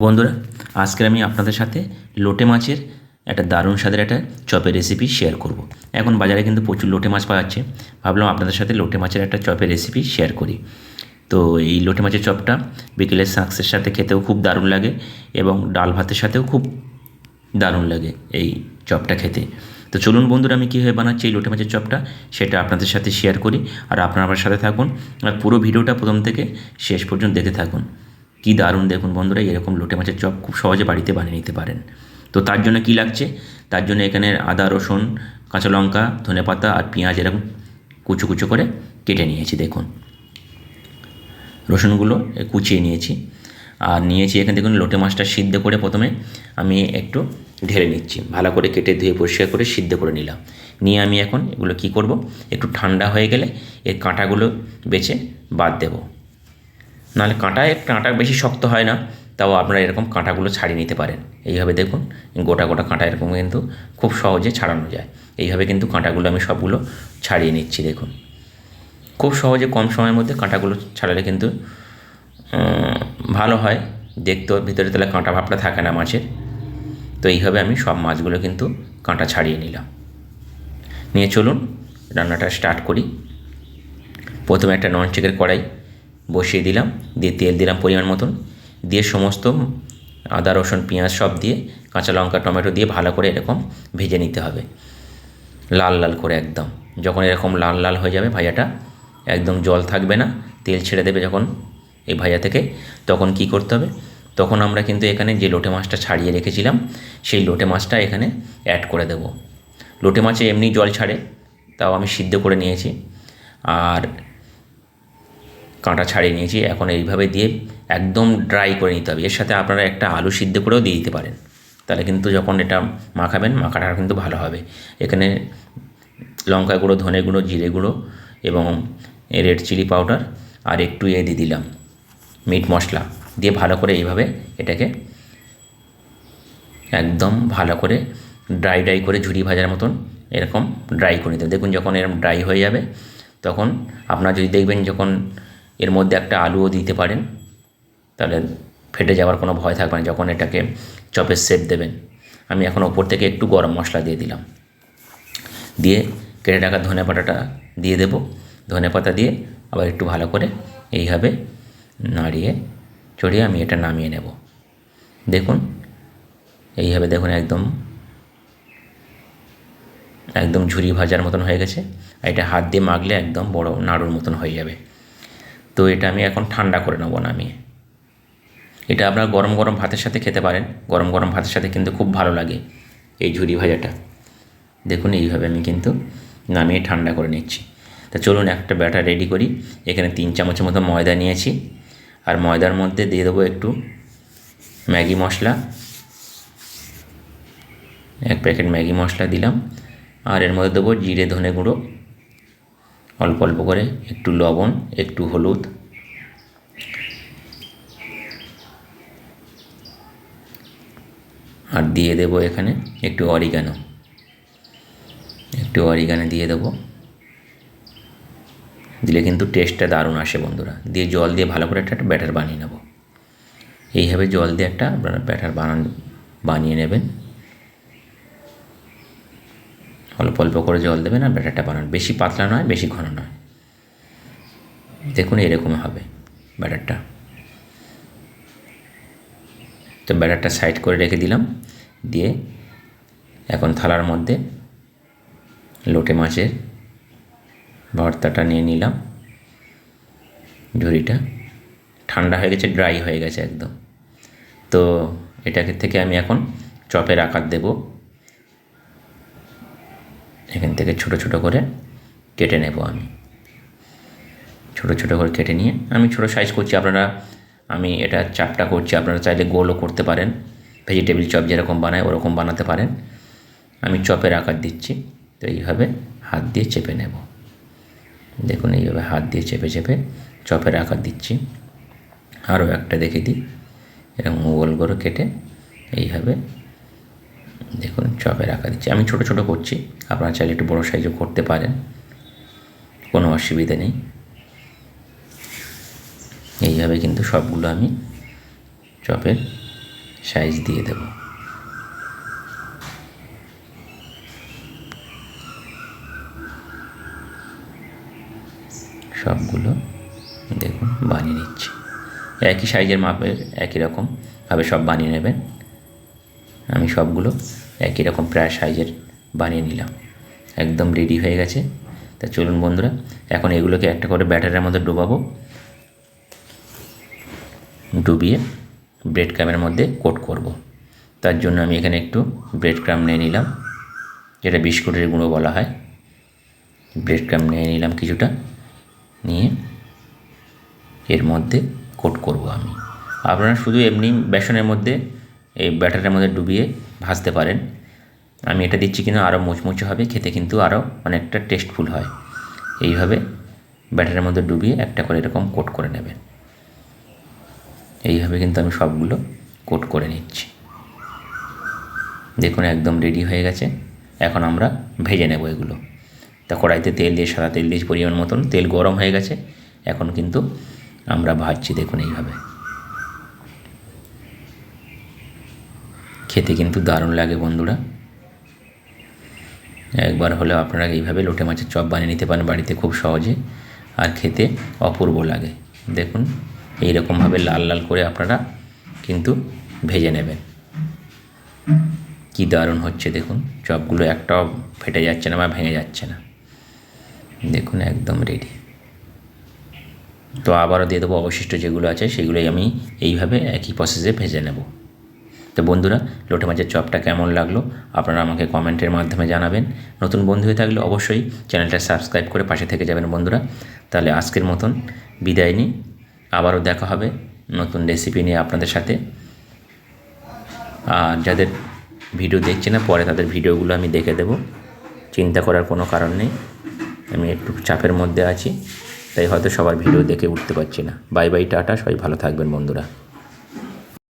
বন্ধুরা আজকে আমি আপনাদের সাথে লোটে মাছের একটা দারুণ স্বাদের একটা চপের রেসিপি শেয়ার করব। এখন বাজারে কিন্তু প্রচুর লোটে মাছ পাওয়া যাচ্ছে। ভাবলাম আপনাদের সাথে লোটে মাছের একটা চপের রেসিপি শেয়ার করি। তো এই লোটে মাছের চপটা বিকেলের স্ন্যাক্সের সাথে খেতেও খুব দারুণ লাগে এবং ডাল ভাতের সাথেও খুব দারুণ লাগে এই চপটা খেতে। তো চলুন বন্ধুরা, আমি কীভাবে বানাচ্ছি এই লোটে মাছের চপটা সেটা আপনাদের সাথে শেয়ার করি। আর আপনারা আমার সাথে থাকুন আর পুরো ভিডিওটা প্রথম থেকে শেষ পর্যন্ত দেখে থাকুন। কী দারুণ দেখুন বন্ধুরা, এরকম লোটে মাছের চপ খুব সহজে বাড়িতে বানিয়ে নিতে পারেন। তো তার জন্য কি লাগছে? তার জন্য এখানে আদা, রসুন, কাঁচা লঙ্কা, ধনে পাতা আর পেঁয়াজ এরকম কুচো কুচো করে কেটে নিয়েছি, দেখুন। রসুনগুলো কুচিয়ে নিয়েছি। আর নিয়েছি এখানে দেখুন লোটে মাছটা সিদ্ধ করে প্রথমে আমি একটু ঢেলে নিচ্ছি। ভালো করে কেটে ধুয়ে পরিষ্কার করে সিদ্ধ করে নিলাম। নিয়ে আমি এখন এগুলো কি করব? একটু ঠান্ডা হয়ে গেলে এর কাঁটাগুলো বেছে বাদ দেবো। নাহলে কাঁটায়, কাঁটা বেশি শক্ত হয় না, তাও আপনারা এরকম কাঁটাগুলো ছাড়িয়ে নিতে পারেন। এইভাবে দেখুন, গোটা গোটা কাঁটা এরকম কিন্তু খুব সহজে ছাড়ানো যায়। এইভাবে কিন্তু কাঁটাগুলো আমি সবগুলো ছাড়িয়ে নিচ্ছি, দেখুন। খুব সহজে কম সময়ের মধ্যে কাঁটাগুলো ছাড়ালে কিন্তু ভালো হয়। দেখতেও ভিতরে তাহলে কাঁটা ভাবটা থাকে না মাছের। তো এইভাবে আমি সব মাছগুলো কিন্তু কাঁটা ছাড়িয়ে নিলাম। নিয়ে চলুন, রান্নাটা স্টার্ট করি। প্রথমে একটা নন স্টিকের কড়াই বসিয়ে দিলাম, দিয়ে তেল দিলাম পরিমাণ মতন, দিয়ে সমস্ত আদা, রসুন, পেঁয়াজ সব দিয়ে কাঁচা লঙ্কা, টমেটো দিয়ে ভালো করে এরকম ভেজে নিতে হবে। লাল লাল করে একদম। যখন এরকম লাল লাল হয়ে যাবে ভাজাটা একদম জল থাকবে না, তেল ছেড়ে দেবে যখন এই ভাজা থেকে, তখন কি করতে হবে? তখন আমরা কিন্তু এখানে যে লোটে মাছটা ছাড়িয়ে রেখেছিলাম, সেই লোটে মাছটা এখানে অ্যাড করে দেব। লোটে মাছে এমনি জল ছাড়ে, তাও আমি সিদ্ধ করে নিয়েছি। আর কাঁটা ছাড়িয়ে নিয়েছি। এখন এইভাবে দিয়ে একদম ড্রাই করে নিতে হবে। এর সাথে আপনারা একটা আলু সিদ্ধ করেও দিয়ে দিতে পারেন। তাহলে কিন্তু যখন এটা মাখাবেন মাখাটা কিন্তু ভালো হবে। এখানে লঙ্কা গুঁড়ো, ধনে গুঁড়ো, জিরে গুঁড়ো এবং রেড চিলি পাউডার আর একটু এ দিয়ে দিলাম মিট মশলা দিয়ে ভালো করে এইভাবে এটাকে একদম ভালো করে ড্রাই ড্রাই করে ঝুড়ি ভাজার মতন এরকম ড্রাই করে নিতে। দেখুন যখন এরকম ড্রাই হয়ে যাবে, তখন আপনারা যদি দেখবেন যখন এর মধ্যে একটা আলুও দিতে পারেন। তাহলে ফেটে যাওয়ার কোনো ভয় থাকবে না যখন এটাকে চপের শেপ দেবেন। আমি এখন ওপর থেকে একটু গরম মশলা দিয়ে দিলাম। দিয়ে কেটে রাখা ধনে পাতাটা দিয়ে দেব। ধনে পাতা দিয়ে আবার একটু ভালো করে এইভাবে নাড়িয়ে চড়িয়ে আমি এটা নামিয়ে নেব। দেখুন, এইভাবে দেখুন একদম একদম ঝুরি ভাজার মতন হয়ে গেছে। এটা হাত দিয়ে মাগলে একদম বড় নাড়ুর মতন হয়ে যাবে। তো এটা আমি এখন ঠান্ডা করে নেব নামিয়ে। এটা আপনারা গরম গরম ভাতের সাথে খেতে পারেন। গরম গরম ভাতের সাথে কিন্তু খুব ভালো লাগে এই ঝুরি ভাজাটা। দেখুন এইভাবে আমি কিন্তু নামিয়ে ঠান্ডা করে নিচ্ছি। তা চলুন একটা ব্যাটার রেডি করি। এখানে তিন চামচের মতো ময়দা নিয়েছি। আর ময়দার মধ্যে দিয়ে দেবো একটু ম্যাগি মশলা। এক প্যাকেট ম্যাগি মশলা দিলাম। আর এর মধ্যে দেবো জিরে ধনে গুঁড়ো। অল্প অল্প করে, একটু লবণ, একটু হলুদ। আর দিয়ে দেবো এখানে একটু অরিগানো একটু অরিগানো দিয়ে দেবো। দিলে কিন্তু টেস্টটা দারুণ আসে বন্ধুরা। দিয়ে জল দিয়ে ভালো করে একটা ব্যাটার বানিয়ে নেব। এইভাবে জল দিয়ে একটা আপনারা ব্যাটার বানান, বানিয়ে নেবেন। অল্প অল্প করে জল দেবেন আর ব্যাটারটা বানান। বেশি পাতলা নয়, বেশি ঘন নয়। দেখুন এরকম হবে ব্যাটারটা। তো ব্যাটারটা সাইড করে রেখে দিলাম। দিয়ে এখন থালার মধ্যে লোটে মাছের ভর্তাটা নিয়ে নিলাম। ঝুড়িটা। ঠান্ডা হয়ে গেছে, ড্রাই হয়ে গেছে একদম। তো এটাকে থেকে আমি এখন চপের আকার দেব। এখান থেকে ছোট ছোট করে কেটে নেব আমি। ছোট ছোট করে কেটে নিয়ে আমি ছোট সাইজ করছি। আপনারা, আমি এটা চাপটা করছি। আপনারা চাইলে গোলও করতে পারেন। ভেজিটেবিল চপ যেরকম বানায়, ওরকম বানাতে পারেন। আমি চপের আকার দিচ্ছি। তো এইভাবে হাত দিয়ে চেপে নেব। দেখুন, এইভাবে হাত দিয়ে চেপে চেপে চপের আকার দিচ্ছি। আরও একটা দেখে দিই। এরকম গোল করে কেটে এইভাবে দেখুন চপের আকার দিচ্ছি। আমি ছোট ছোট করছি, আপনারা চাইলে একটু বড় সাইজও করতে পারেন। কোনো অসুবিধা নেই। এইভাবে কিন্তু সবগুলো আমি চপের সাইজ দিয়ে দেব। সবগুলো দেখুন, বানিয়ে নিচ্ছি। একই সাইজের মাপের, একই রকমভাবে সব বানিয়ে নেবেন। আমি সবগুলো একই রকম প্রায় সাইজের বানিয়ে নিলাম। একদম রেডি হয়ে গেছে। তা চলুন বন্ধুরা, এখন এগুলোকে একটা করে ব্যাটারের মধ্যে ডোবাবো। ডুবিয়ে ব্রেড ক্রামের মধ্যে কোট করব। তার জন্য আমি এখানে একটু ব্রেড ক্রাম নিয়ে নিলাম। যেটা বিস্কুটের গুঁড়ো বলা হয়। ব্রেড ক্রাম নিয়ে নিলাম কিছুটা। নিয়ে এর মধ্যে কোট করব আমি। আপনারা শুধু এমনি বেসনের মধ্যে এই ব্যাটারের মধ্যে ডুবিয়ে ভাজতে পারেন। আমি এটা দিচ্ছি কিনা আরও মুচমুচে হবে, খেতে কিন্তু আরও অনেকটা টেস্টফুল হয়। এইভাবে ব্যাটারের মধ্যে ডুবিয়ে একটা করে এরকম কোট করে নেবেন। এইভাবে কিন্তু আমি সবগুলো কোট করে নিচ্ছি। দেখুন, একদম রেডি হয়ে গেছে। এখন আমরা ভেজে নেব এগুলো। তা কড়াইতে তেল দিয়ে সাদা তেল দিয়েছি পরিমাণ মতন, তেল গরম হয়ে গেছে। এখন কিন্তু আমরা ভাজছি, দেখুন এইভাবে। খেতে কিন্তু দারুণ লাগে বন্ধুরা। একবার হলে আপনারা এইভাবে লোটে মাছের চপ বানিয়ে নিতে পারেন বাড়িতে খুব সহজে। আর খেতে অপূর্ব লাগে। দেখুন এই রকমভাবে লাল লাল করে আপনারা কিন্তু ভেজে নেবেন। কি দারুণ হচ্ছে দেখুন, চপগুলো একটাও ফেটে যাচ্ছে না বা ভেঙে যাচ্ছে না। দেখুন, একদম রেডি তো আবারও দিয়ে দেবো অবশিষ্ট যেগুলো আছে, সেগুলোই আমি এইভাবে একই প্রসেসে ভেজে নেব। তো বন্ধুরা লোটে মাছের চপটা কেমন লাগল? আপনারা আমাকে কমেন্টের মাধ্যমে জানাবেন। নতুন বন্ধু হয়ে থাকলে অবশ্যই চ্যানেলটা সাবস্ক্রাইব করে পাশে থেকে যাবেন বন্ধুরা। তাহলে আজকের মতন বিদায় নিই। আবারও দেখা হবে নতুন রেসিপি নিয়ে আপনাদের সাথে। আর যাদের ভিডিও দেখছে না, পরে তাদের ভিডিওগুলো আমি দেখে দেব। চিন্তা করার কোনো কারণ নেই। আমি একটু চাপের মধ্যে আছি, তাই হয়তো সবার ভিডিও দেখে উঠতে পারছি না। বাই বাই টাটা, সবাই ভালো থাকবেন বন্ধুরা।